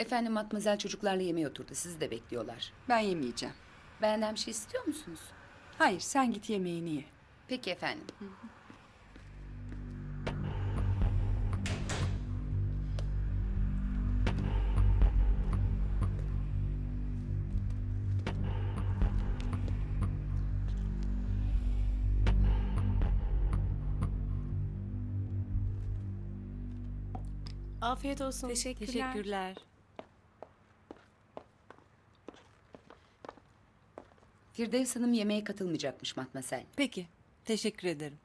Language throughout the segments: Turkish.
Efendim Matmazel çocuklarla yemeğe oturdu. Sizi de bekliyorlar. Ben yemeyeceğim. Benden bir şey istiyor musunuz? Hayır sen git yemeğini ye. Peki efendim. Afiyet olsun. Teşekkürler. Firdevs Hanım yemeğe katılmayacakmış Matmazel. Peki. Teşekkür ederim.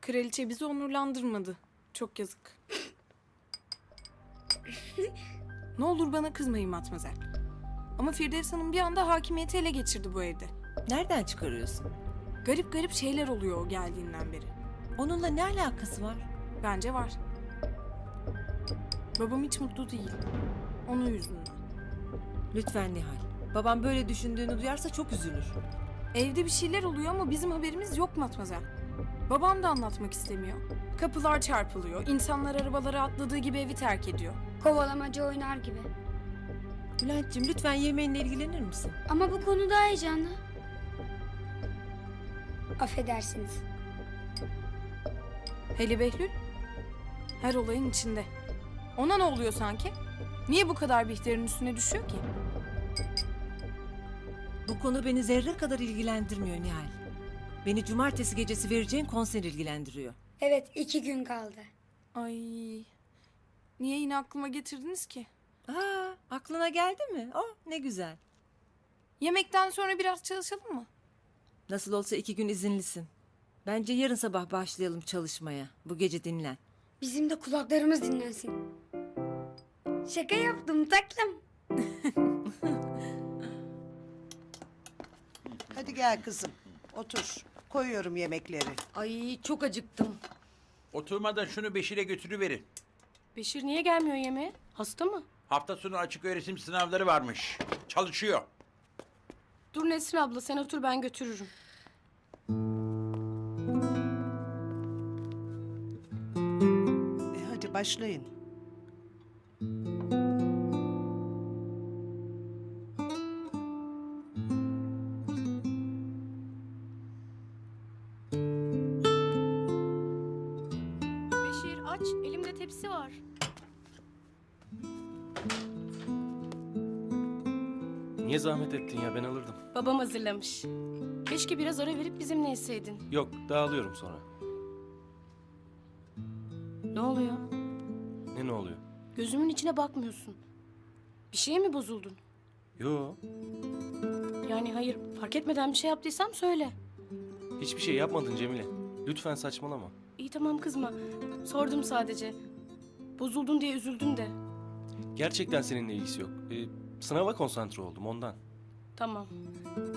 Kraliçe bizi onurlandırmadı. Çok yazık. ne olur bana kızmayın Matmazel. Ama Firdevs Hanım bir anda hakimiyeti ele geçirdi bu evde. Nereden çıkarıyorsun? Garip garip şeyler oluyor o geldiğinden beri. Onunla ne alakası var? Bence var. Babam hiç mutlu değil. Onun yüzünden. Lütfen Nihal. Babam böyle düşündüğünü duyarsa çok üzülür. Evde bir şeyler oluyor ama bizim haberimiz yok Matmazel. Babam da anlatmak istemiyor. Kapılar çarpılıyor. İnsanlar arabalara atladığı gibi evi terk ediyor. Kovalamaca oynar gibi. Bülent'ciğim lütfen yemeğinle ilgilenir misin? Ama bu konu daha heyecanlı. Affedersiniz. Hele Behlül her olayın içinde. Ona ne oluyor sanki? Niye bu kadar Bihter'in üstüne düşüyor ki? Bu konu beni zerre kadar ilgilendirmiyor Nihal. Beni cumartesi gecesi vereceğin konser ilgilendiriyor. Evet iki gün kaldı. Ay niye yine aklıma getirdiniz ki? Aa, aklına geldi mi? Oh ne güzel. Yemekten sonra biraz çalışalım mı? Nasıl olsa iki gün izinlisin. Bence yarın sabah başlayalım çalışmaya. Bu gece dinlen. Bizim de kulaklarımız dinlensin. Şaka yaptım taklım. Hadi gel kızım. Otur. Koyuyorum yemekleri. Ay çok acıktım. Oturmadan şunu Beşir'e götürüverin. Beşir niye gelmiyor yemeğe? Hasta mı? Hafta sonu açık öğretim sınavları varmış. Çalışıyor. Dur Nesrin abla sen otur ben götürürüm. E hadi başlayın. Tepsi var. Niye zahmet ettin ya ben alırdım. Babam hazırlamış. Keşke biraz ara verip bizimle yeseydin. Yok dağılıyorum sonra. Ne oluyor? Ne ne oluyor? Gözümün içine bakmıyorsun. Bir şeye mi bozuldun? Yo Yani hayır fark etmeden bir şey yaptıysam söyle. hiçbir şey yapmadın Cemile. Lütfen saçmalama. İyi tamam kızma. Sordum sadece. Bozuldun diye üzüldüm de. Gerçekten seninle ilgisi yok. Ee, sınava konsantre oldum ondan. Tamam.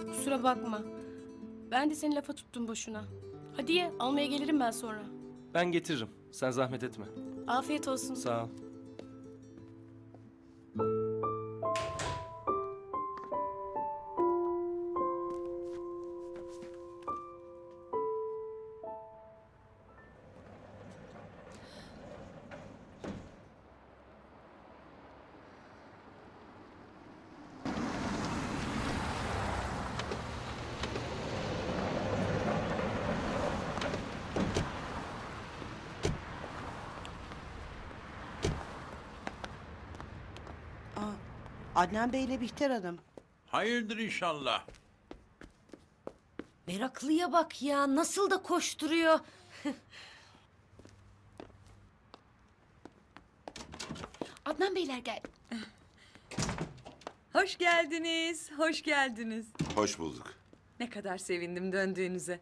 Kusura bakma. Ben de seni lafa tuttum boşuna. Hadi ye almaya gelirim ben sonra. Ben getiririm. Sen zahmet etme. Afiyet olsun. Sağ ol. Adnan Bey'le Bihter Hanım. Hayırdır inşallah. Meraklıya bak ya nasıl da koşturuyor. Adnan Beyler gel. Hoş geldiniz, hoş geldiniz. Hoş bulduk. Ne kadar sevindim döndüğünüze.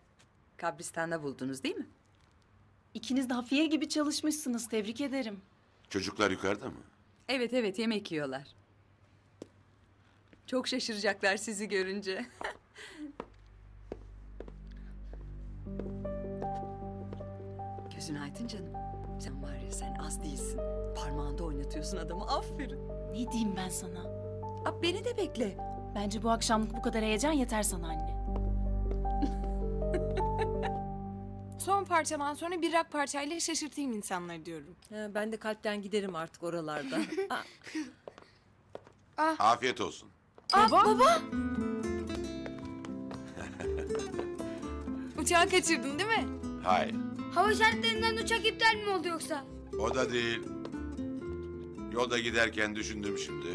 Kabristan'da buldunuz değil mi? İkiniz de hafiye gibi çalışmışsınız. Tebrik ederim. Çocuklar yukarıda mı? Evet evet yemek yiyorlar. Çok şaşıracaklar sizi görünce. Gözün aydın canım. Sen var ya sen az değilsin. Parmağında oynatıyorsun adamı aferin. Ne diyeyim ben sana? Ab beni de bekle. Bence bu akşamlık bu kadar heyecan yeter sana anne. Son parçadan sonra bir rock parçayla şaşırtayım insanları diyorum. Ha, ben de kalpten giderim artık oralarda. Aa, Afiyet olsun. Baba. Uçağı kaçırdın değil mi? Hayır. Hava şartlarından uçak iptal mi oldu yoksa? O da değil. Yolda giderken düşündüm şimdi.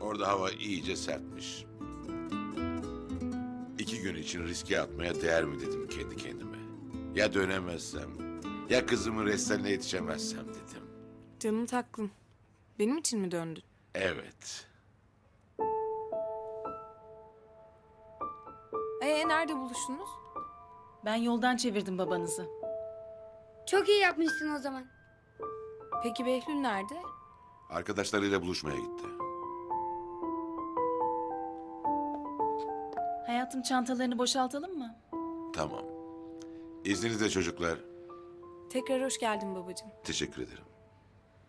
Orada hava iyice sertmiş. İki gün için riske atmaya değer mi dedim kendi kendime. Ya dönemezsem, ya kızımın restaline yetişemezsem dedim. Canım taklım. Benim için mi döndün? Evet. Ee nerede buluştunuz? Ben yoldan çevirdim babanızı. Çok iyi yapmışsın o zaman. Peki Behlül nerede? Arkadaşlarıyla buluşmaya gitti. Hayatım çantalarını boşaltalım mı? Tamam. İzninizle çocuklar. Tekrar hoş geldin babacığım. Teşekkür ederim.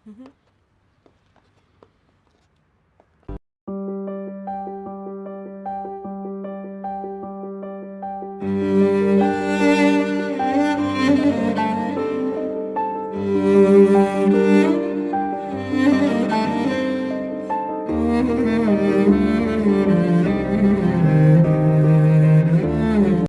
Aa,